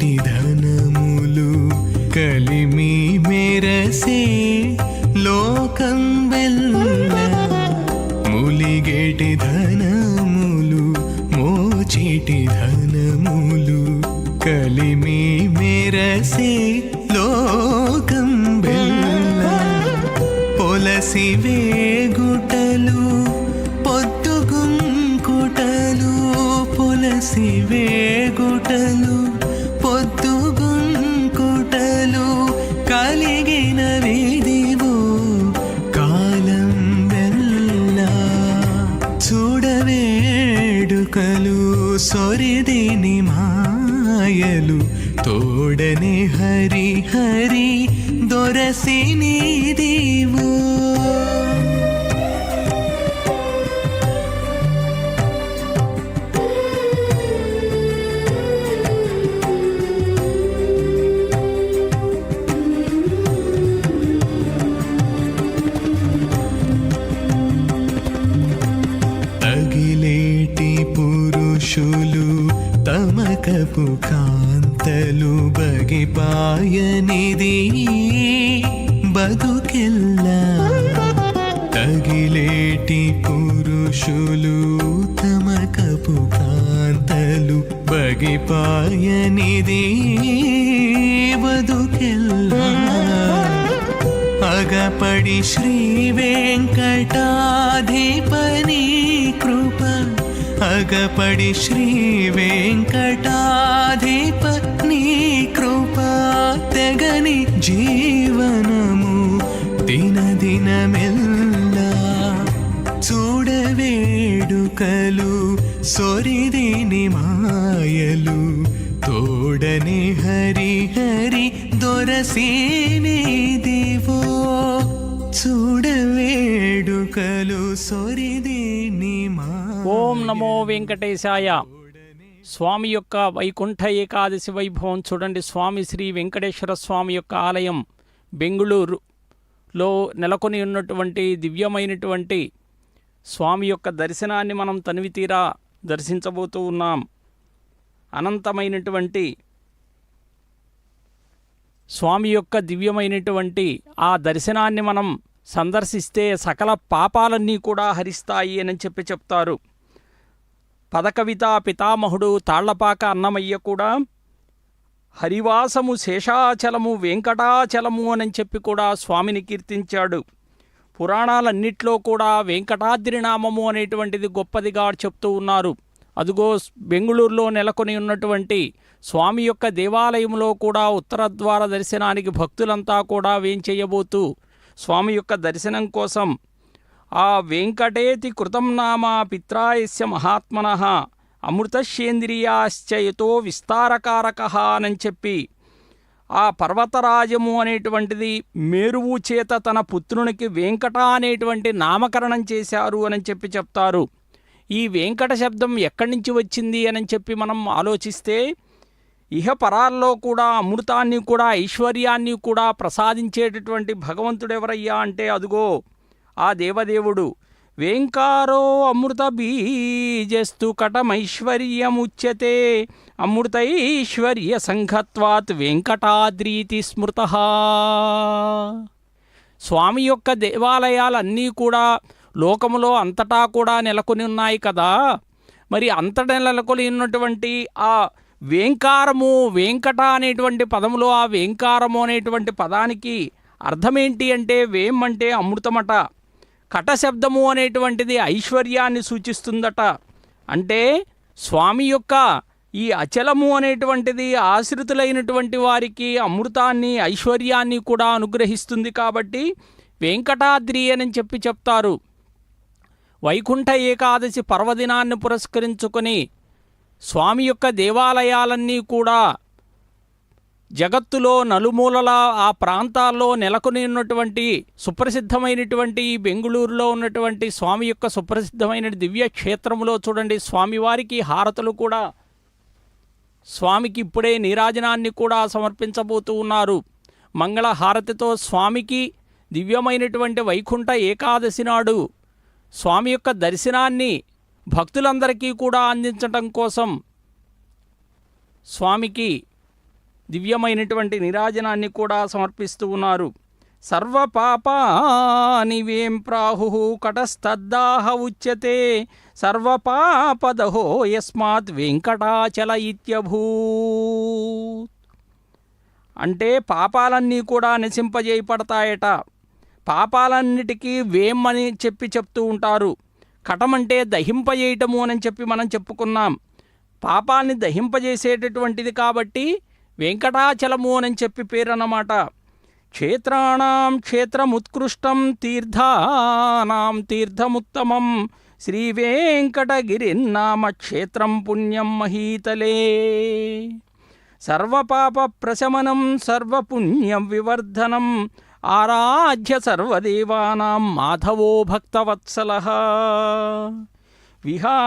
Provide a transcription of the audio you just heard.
మోచేటి ధనములు కలిమి మెరసే లోకం వెళ్ళ ములిగేటి ధనములు మోచేటి ధనములు కలిమి మెరసే లోకం వెళ్ళ పొలసి మాయలు తోడని హరి హరి దొరసిని దీవు. తమకపు కాంతలు బగిపాయనిది. బతుకెల్లా తగిలేటి పురుషులు తమ కపు కాంతలు బగిపాయనిది. బతుకెల్లా అగపడి శ్రీ వెంకటాధిపని కృప అగపడి శ్రీ వెంకటాధిపని కృపా తెగని జీవనము దిన దినమెల్లా చూడవేడుకలు సొరిదిని మాయలు తోడని హరి హరి దొరసేనే దేవో చూడవేడుకలు సొరిదిని ఓం నమో వెంకటేశాయ. స్వామి యొక్క వైకుంఠ ఏకాదశి వైభవం చూడండి. స్వామి శ్రీ వెంకటేశ్వర స్వామి యొక్క ఆలయం బెంగుళూరులో నెలకొని ఉన్నటువంటి దివ్యమైనటువంటి స్వామి యొక్క దర్శనాన్ని మనం తనివితీరా దర్శించబోతూ ఉన్నాం. అనంతమైనటువంటి స్వామి యొక్క దివ్యమైనటువంటి ఆ దర్శనాన్ని మనం సందర్శిస్తే సకల పాపాలన్నీ కూడా హరిస్తాయి అని చెప్పి చెప్తారు. పదకవిత పితామహుడు తాళ్ళపాక అన్నమయ్య కూడా హరివాసము శేషాచలము వెంకటాచలము అని చెప్పి కూడా స్వామిని కీర్తించాడు. పురాణాలన్నిట్లో కూడా వెంకటాద్రి నామము అనేటువంటిది గొప్పదిగా చెప్తూ ఉన్నారు. అదుగో బెంగుళూరులో నెలకొని ఉన్నటువంటి స్వామి యొక్క దేవాలయంలో కూడా ఉత్తర ద్వార దర్శనానికి భక్తులంతా కూడా వేంచేయబోతూ స్వామి యొక్క దర్శనం కోసం ఆ వెంకటేతి కృతం నామ పిత్రాయస్య మహాత్మన అమృతశేంద్రియాశ్చ యతో విస్తారకారక అని చెప్పి ఆ పర్వతరాజము అనేటువంటిది మేరువు చేత తన పుత్రునికి వెంకట అనేటువంటి నామకరణం చేశారు అని చెప్పి చెప్తారు. ఈ వెంకట శబ్దం ఎక్కడి నుంచి వచ్చింది అని చెప్పి మనం ఆలోచిస్తే ఇహపరాల్లో కూడా అమృతాన్ని కూడా ఐశ్వర్యాన్ని కూడా ప్రసాదించేటటువంటి భగవంతుడెవరయ్యా అంటే అదుగో ఆ దేవదేవుడు వేంకారో అమృత బీజస్తు కటమైశ్వర్యముచ్యతే అమృతైశ్వర్య సంఘత్వాత్ వెంకటాద్రీతి స్మృత. స్వామి యొక్క దేవాలయాలన్నీ కూడా లోకములో అంతటా కూడా నెలకొని ఉన్నాయి కదా. మరి అంతటా నెలకొని ఉన్నటువంటి ఆ వేంకారము వెంకట అనేటువంటి పదములో ఆ వేంకారము అనేటువంటి పదానికి అర్థమేంటి అంటే వేం అంటే అమృతమట. కటశబ్దము అనేటువంటిది ఐశ్వర్యాన్ని సూచిస్తుందట. అంటే స్వామి యొక్క ఈ అచలము అనేటువంటిది ఆశ్రితులైనటువంటి వారికి అమృతాన్ని ఐశ్వర్యాన్ని కూడా అనుగ్రహిస్తుంది కాబట్టి వెంకటాద్రి అని చెప్పి చెప్తారు. వైకుంఠ ఏకాదశి పర్వదినాన్ని పురస్కరించుకొని స్వామి యొక్క దేవాలయాలన్నీ కూడా జగత్తులో నలుమూలల ఆ ప్రాంతాల్లో నెలకొని ఉన్నటువంటి సుప్రసిద్ధమైనటువంటి బెంగుళూరులో ఉన్నటువంటి స్వామి యొక్క సుప్రసిద్ధమైన దివ్య క్షేత్రములో చూడండి. స్వామివారికి హారతులు కూడా స్వామికి ఇప్పుడే నీరాజనాన్ని కూడా సమర్పించబోతూ ఉన్నారు. మంగళ హారతితో స్వామికి దివ్యమైనటువంటి వైకుంఠ ఏకాదశి నాడు స్వామి యొక్క దర్శనాన్ని భక్తులందరికీ కూడా అందించటం కోసం స్వామికి దివ్యమైనటువంటి నిరాజనాన్ని కూడా సమర్పిస్తూ ఉన్నారు. సర్వపాపాని వేం ప్రాహు కటస్తద్దాహ ఉచ్యతే. సర్వపాపదహో యస్మాత్ వెంకటాచల ఇత్యభూత్. అంటే పాపాలన్నీ కూడా నశింపజేయపడతాయట పాపాలన్నిటికీ వేం అని చెప్పి చెప్తూ ఉంటారు. కటమంటే దహింపజేయటము అని చెప్పి మనం చెప్పుకున్నాం. పాపాన్ని దహింపజేసేటటువంటిది కాబట్టి వెంకటాచలము అని చెప్పి పేరన్నమాట. క్షేత్రాణం క్షేత్రముత్కృష్టం తీర్థానాం తీర్థముత్తమం. శ్రీ వెంకటగిరిన్నామ క్షేత్రం పుణ్యం మహీతలే. సర్వపాప ప్రశమనం సర్వపుణ్యం వివర్ధనం. ఆరాధ్య సర్వదేవానాం మాధవో భక్తవత్సల. విహా